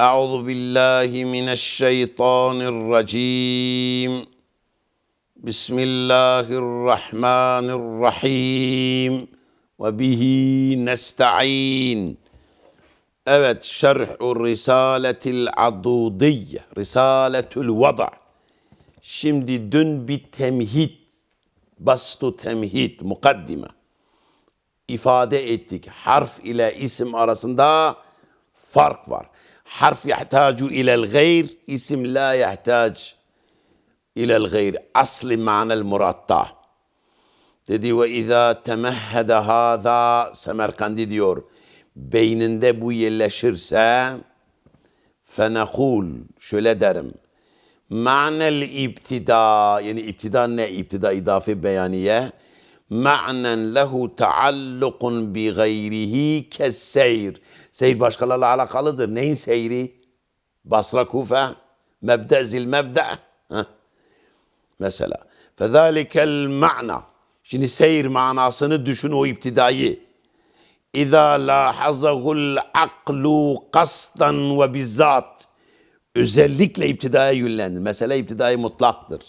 أعوذ بالله من الشيطان الرجيم بسم الله الرحمن الرحيم وبه نستعين Evet, Şerhü Risaletil Adudiyye, Risaletül Vada. Şimdi dün bir temhid, bastu temhid, mukaddime ifade ettik. Harf ile isim arasında fark var. Harf yahtacu ilel gayr, isim la yahtac ilel gayr. Asli manel muratta. Dedi ve izâ temehhede hâzâ, Semerkandi diyor, beyninde bu yerleşirse, fenekul, şöyle derim, ma'nel ibtida, yani ibtida ne? İbtida idafi beyaniye, ma'nen lehu taallukun bi gayrihi kesseyr. Seyir başkalarıyla alakalıdır. Neyin seyri? Basra, Kufe, mebde, zil mebde. Heh. Mesela. Fezalikel ma'na. Şimdi seyir manasını düşün o iptidayı. İza lahazahul aklu kastan ve bizzat. Özellikle iptidaya yönlendi. Mesela iptidayı mutlaktır.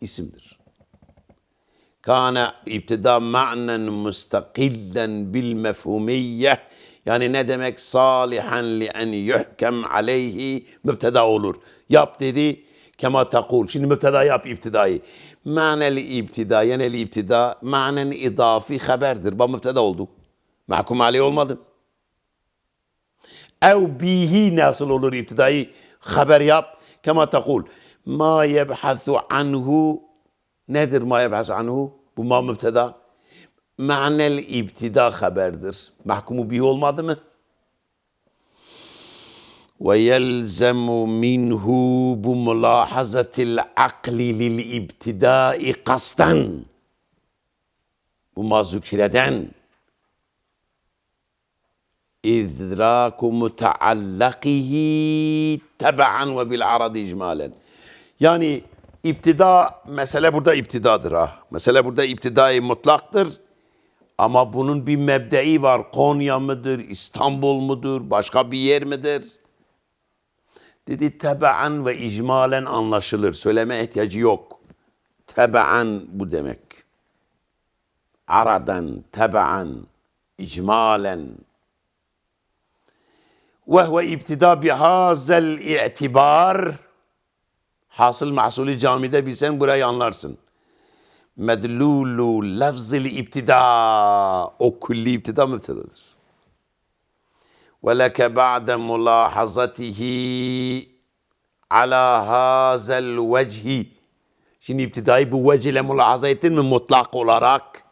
isimdir. Kana iptida ma'nen mustakillen bil mefhumiyye. Yani ne demek salihan li en yuhkem aleyhi mübteda olur. Yap dedi kema takul. Şimdi mübteda yap iptidayı. Ma'neli iptida, yeneli iptida, ma'nen idafi haberdir. Bu mübteda oldu. Mahkum aleyh olmadı. Ev bihi nasıl olur iptidayı haber yap. Kema takul. Ma yebhasu anhu nedir ma yebhasu anhu? Bu ma mübteda. Ma'nel ibtida haberdir. Mahkumu bihi olmadı mı? Ve yelzemu minhu bu mülahazatil akli lil ibtidai kastan. Bu mazukireden idraku mutaallakihi tebaen ve bil arad icmalen. Yani iptida, mesele burada iptidadır ha. Mesele burada iptidai mutlaktır. Ama bunun bir mebdei var. Konya mıdır, İstanbul mudur, başka bir yer midir? Dedi tebaen ve icmalen anlaşılır. Söyleme ihtiyacı yok. Tebaen bu demek. Aradan, tebaen, icmalen. Ve huve ibtida bihazel i'tibar. Hasıl mahsulü camide bilsen burayı anlarsın. Medlulu lafzil ibtida. O külli ibtida mübtedadır. Ve leke ba'de mulahazatihi ala hazel vecihi. Şimdi ibtidayı bu vec ile mülahaza ettin mi mutlak olarak?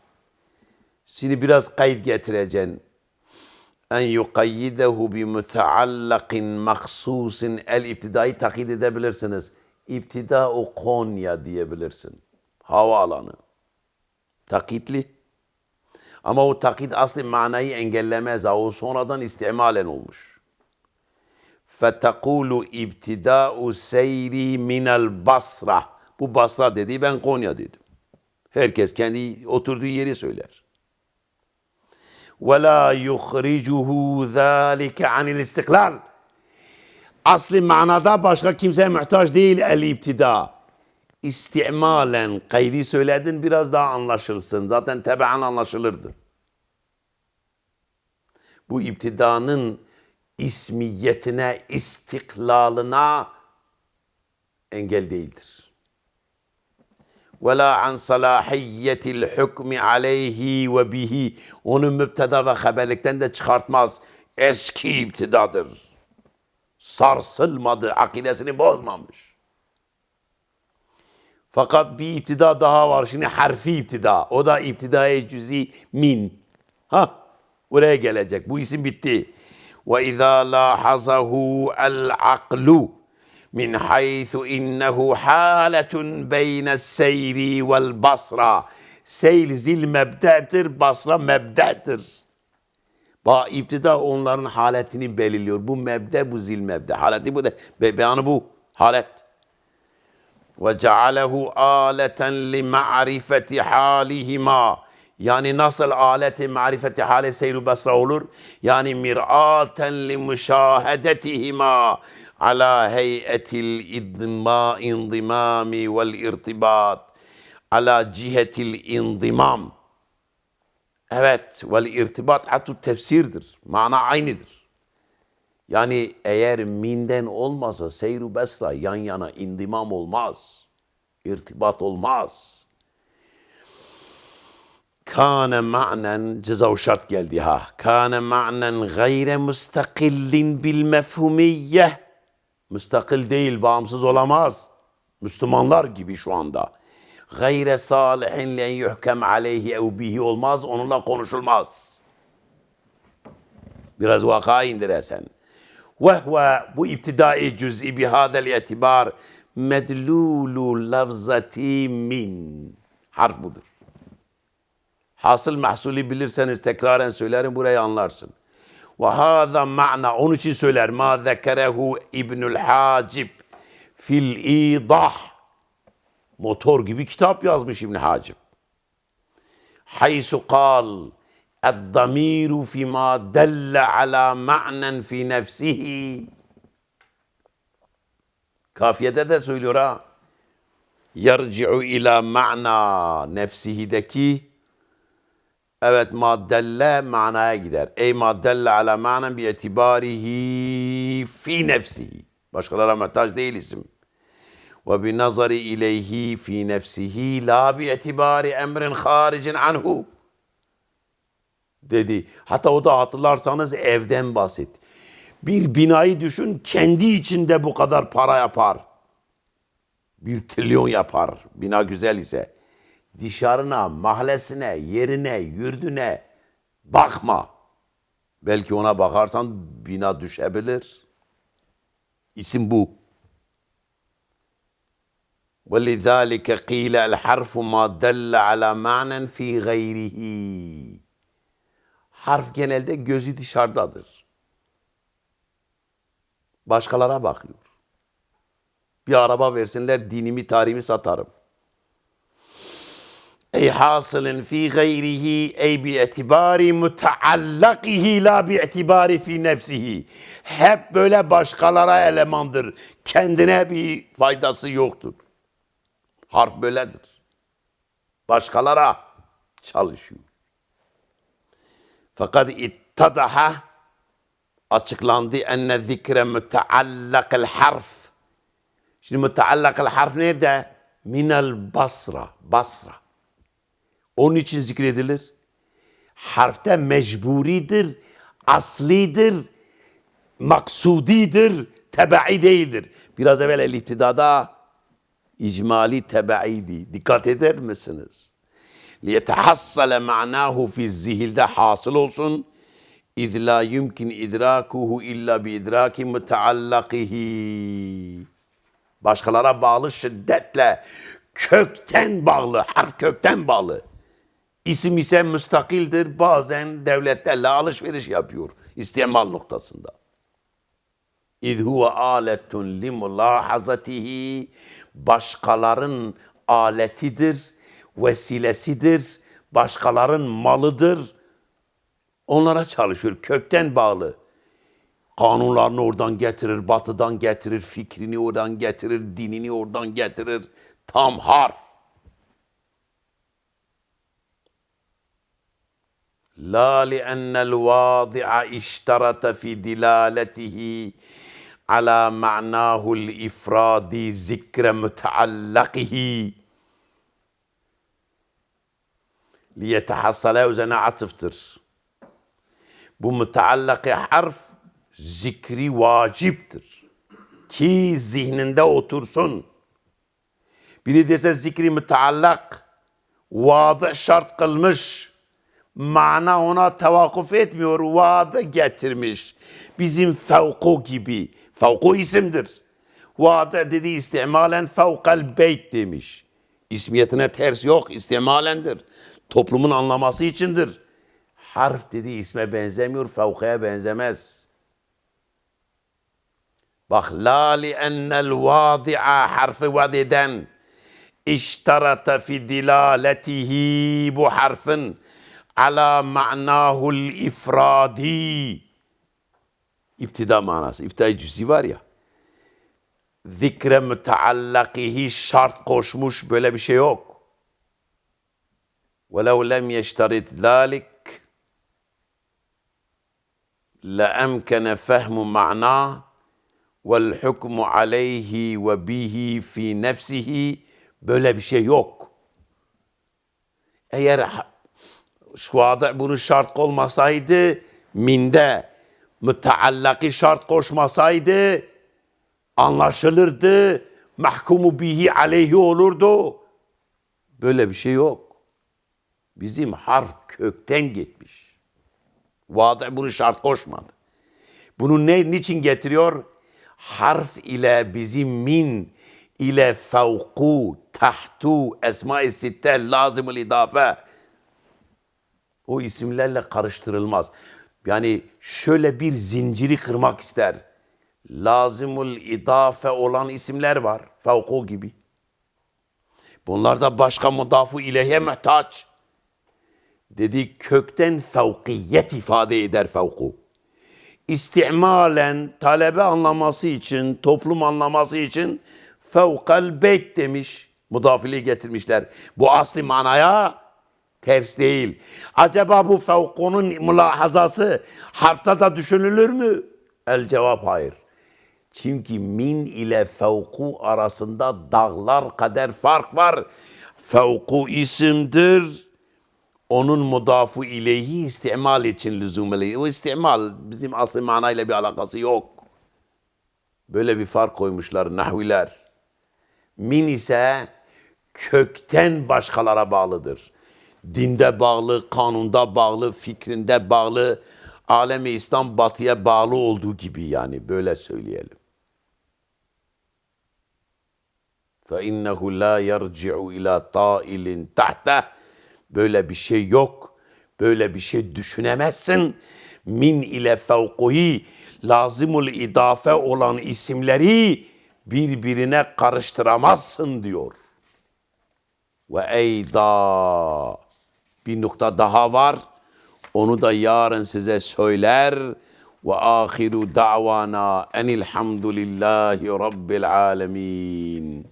Şimdi biraz kayıt getireceksin. En yukayyidehu bi müteallakin mahsusin el ibtidayı takid edebilirsiniz. İptida o Konya diyebilirsin Havaalanı. Takitli. Ama o takit asli manayı engellemez. O sonradan istimalen olmuş. Fetekulu ibtida'u seyri minel basra. Bu Basra dediği ben Konya dedim. Herkes kendi oturduğu yeri söyler. وَلَا يُخْرِجُهُ ذَٰلِكَ عَنِ الْاِسْتِقْلَالِ Asli manada başka kimseye muhtaç değil el-ibtida. istimalen kaydi söyledin biraz daha anlaşılsın. Zaten tebean anlaşılırdı. Bu iptidanın ismiyetine, istiklalına engel değildir. Ve la an salahiyyetil hükmü aleyhi ve bihi. Onu müpteda ve haberlikten de çıkartmaz. Eski iptidadır. Sarsılmadı, akidesini bozmamış. Fakat bir iptida daha var. Şimdi harfi iptida. O da iptidai cüzi min. Ha, buraya gelecek. Bu isim bitti. Ve izâ lâhazahu el aklu min haythu innehu haletun beyne seyri vel basra. Seyr zil mebde'dir, basra mebde'dir. Ba iptida onların haletini belirliyor. Bu mebde, bu zil mebde. Haleti bu da. Be beyanı bu. Halet. وجعله آلة لمعرفة حالهما يعني نصل آلة معرفة حال سير بصرة أولور يعني مرآة لمشاهدتهما على هيئة الإنضمام انضمام والارتباط على جهة الانضمام Evet, vel irtibat hatu tefsirdir. Mana aynıdır. Yani eğer minden olmasa seyru besra yan yana indimam olmaz. İrtibat olmaz. Kâne ma'nen ceza şart geldi ha. Kâne ma'nen gayre müstakillin bil mefhumiyye. Müstakil değil, bağımsız olamaz. Müslümanlar gibi şu anda. Gayre salihin len yuhkem aleyhi ev bihi olmaz, onunla konuşulmaz. Biraz vaka indiresen. Ve huve bu iptidai cüz'i bihadel itibar medlulu lafzati min. Harf budur. Hasıl mahsulü bilirseniz tekraren söylerim burayı anlarsın. Ve hâzâ ma'na onun için söyler ma zekerehu İbnül Hacib fil idah. Motor gibi kitap yazmış İbn Hacib. Haysu kal الضمير فيما دل على معنى في نفسه Kafiyede de söylüyor ha. Yarci'u ila ma'na nefsihideki evet maddelle manaya gider. Ey maddelle ala ma'nen bi etibarihi fi nefsihi. Başkalarına muhtaç değil isim. Ve bi nazari ileyhi fi nefsihi la bi etibari emrin haricin anhu dedi. Hatta o da hatırlarsanız evden bahset. Bir binayı düşün kendi içinde bu kadar para yapar. Bir trilyon yapar bina güzel ise. Dışarına, mahallesine, yerine, yurdune bakma. Belki ona bakarsan bina düşebilir. İsim bu. وَلِذَٰلِكَ قِيلَ الْحَرْفُ مَا دَلَّ عَلَى مَعْنًا فِي غَيْرِهِ Harf genelde gözü dışarıdadır. Başkalara bakıyor. Bir araba versinler dinimi tarihimi satarım. Ey hasılın fi gayrihi ey bi etibari mutaallakihi la bi etibari fi nefsihi. Hep böyle başkalara elemandır. Kendine bir faydası yoktur. Harf böyledir. Başkalara çalışıyor. Fakat ittadaha açıklandı enne zikre müteallakil harf. Şimdi müteallakil harf nerede? Minel basra. Basra. Onun için zikredilir. Harfte mecburidir, aslidir, maksudidir, tebai değildir. Biraz evvel el ihtidada icmali tebaiydi. Dikkat eder misiniz? Liyetehassale ma'nahu fi zihilde hasıl olsun. La yumkin idrakuhu illa bi idraki müteallakihi. Başkalara bağlı şiddetle kökten bağlı, harf kökten bağlı. İsim ise müstakildir. Bazen devletlerle alışveriş yapıyor. İstemal noktasında. Huve aletun li mulahazatihi. Başkaların aletidir vesilesidir, başkaların malıdır. Onlara çalışıyor, kökten bağlı. Kanunlarını oradan getirir, batıdan getirir, fikrini oradan getirir, dinini oradan getirir. Tam harf. La li'ennel vadi'a iştarata fi dilaletihi ala ma'nahul ifradi zikre müteallakihi liyetehassale üzerine atıftır. Bu müteallaki harf zikri vaciptir. Ki zihninde otursun. Biri dese zikri müteallak, vadı şart kılmış. Mana ona tevakuf etmiyor, vadı getirmiş. Bizim fevku gibi. Fevku isimdir. Vadı dedi istimalen fevkal beyt demiş. İsmiyetine ters yok, istimalendir toplumun anlaması içindir. Harf dedi isme benzemiyor, fevkaya benzemez. Bak la li ennel vadi'a harfi vadiden iştarata fi dilaletihi bu harfin ala ma'nahul ifradi. İptida manası. İptida cüzi var ya. Zikre müteallakihi şart koşmuş böyle bir şey yok. وَلَوْ لَمْ يَشْتَرِتْ ذَٰلِكَ لَاَمْكَنَ فَهْمُ مَعْنَاهِ وَالْحُكْمُ عَلَيْهِ وَبِهِ فِي نَفْسِهِ Böyle bir şey yok. Eğer ha- şu anda bunun şart olmasaydı minde müteallaki şart koşmasaydı anlaşılırdı. Mahkumu bihi aleyhi olurdu. Böyle bir şey yok. Bizim harf kökten gitmiş. Vade bunu şart koşmadı. Bunu ne, niçin getiriyor? Harf ile bizim min ile fevku, tahtu, esma-i sitte, lazım-ül idafe. O isimlerle karıştırılmaz. Yani şöyle bir zinciri kırmak ister. Lazımul idafe olan isimler var. Fevku gibi. Bunlar da başka mudafu ileyhe muhtaç. Dedi kökten fevkiyet ifade eder fevku. İstimalen talebe anlaması için, toplum anlaması için fevkal beyt demiş. Mudafili getirmişler. Bu asli manaya ters değil. Acaba bu fevkunun mülahazası harfta da düşünülür mü? El cevap hayır. Çünkü min ile fevku arasında dağlar kadar fark var. Fevku isimdir Onun mudafu ileyhi istimal için lüzumeli. O istimal bizim asli manayla bir alakası yok. Böyle bir fark koymuşlar nahviler. Min ise kökten başkalara bağlıdır. Dinde bağlı, kanunda bağlı, fikrinde bağlı, alemi İslam batıya bağlı olduğu gibi yani böyle söyleyelim. فَاِنَّهُ لَا يَرْجِعُ اِلَى طَائِلٍ تَحْتَهِ Böyle bir şey yok. Böyle bir şey düşünemezsin. Min ile fevkuhi lazımul idafe olan isimleri birbirine karıştıramazsın diyor. Ve eyda bir nokta daha var. Onu da yarın size söyler. Ve ahiru da'vana enilhamdülillahi rabbil alemin.